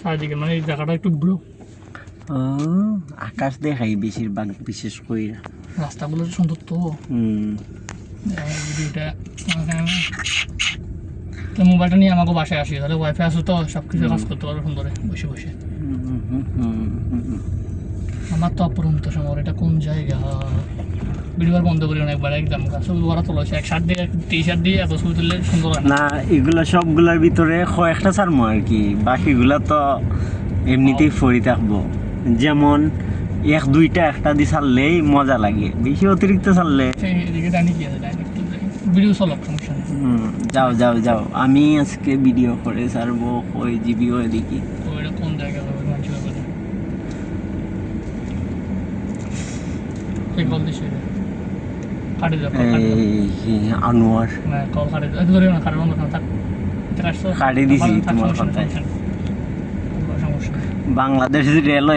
চারিদিকে মানে এই জায়গাটা একটু ব্লু আকাশ দেখাই বেশিরভাগ বিশেষ করে। রাস্তাগুলো সুন্দর তো। হুম। ভিডিওটা তো মোবাইলটা নিয়ে আমাকে বাসায় আসি তাহলে ওয়াইফাই আসো তো সব কিছু কাজ করতে পারব সুন্দরে বসে বসে। আমার তো অপরন্ত শহর এটা কোন জায়গা? বন্ধ করি না একদম ছবি ওরা তোলা এক শার্ট দিয়ে টি শার্ট দিয়ে এত ছবি তুললে সুন্দর না? এগুলা সবগুলার ভিতরে কয়েকটা ছাড়মো আর কি। বাকিগুলা তো এমনিতেই ফরি থাকব। যেমন এক দুইটা একটা দিয়ে ছাড়লেই মজা লাগে। বেশি অতিরিক্ত ছাড়লে এদিকে ভিডিও চলক সমস্যা যাও যাও যাও। আমি আজকে ভিডিও করে ছাড়বো ওই জিবি ওই দিকে তো এটা কোন জায়গা হবে মানুষ ব্যাপারে কল দিছে কাটে। এই আনোয়ার। না কল কাটে যাও ধরে না কাটে না থাক। কাটে দিছি তোমার। বাংলাদেশ রেল